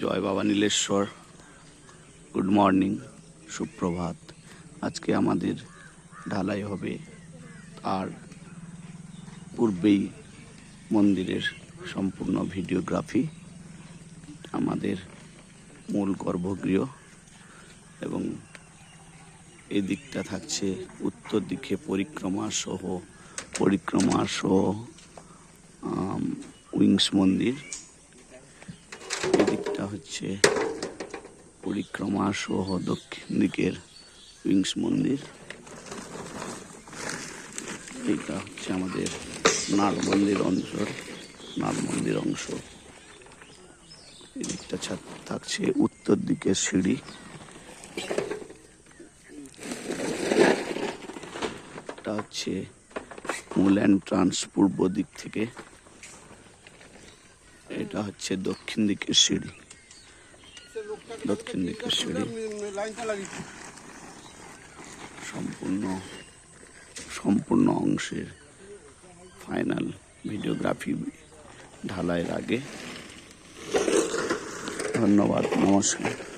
জয় বাবা Nileshwar. Good morning সুপ্রভাত। আজকে আমাদের ঢালাই হবে আর পূর্বেই মন্দিরের সম্পূর্ণ ভিডিওগ্রাফি, আমাদের মূল গর্ভগৃহ এবং এদিকটা থাকছে উত্তর দিকে পরিক্রমা সহ পরিক্রমা সহ উইংস মন্দির। হচ্ছে পরিক্রমা সহ দক্ষিণ দিকের উইংস মন্দির। এইটা হচ্ছে আমাদের নাট মন্দির অঞ্চল নাট মন্দির অংশ। এদিকটা ছাদ- থাকছে, উত্তর দিকের সিঁড়ি। এটা হচ্ছে মূল এন্ট্রান্স পূর্ব দিক থেকে। এটা হচ্ছে দক্ষিণ দিকের সিঁড়ি। দক্ষিণ দিকেশ্বরী সম্পূর্ণ সম্পূর্ণ অংশের ফাইনাল ভিডিওগ্রাফি ঢালাইয়ের আগে। ধন্যবাদ নমস্কার।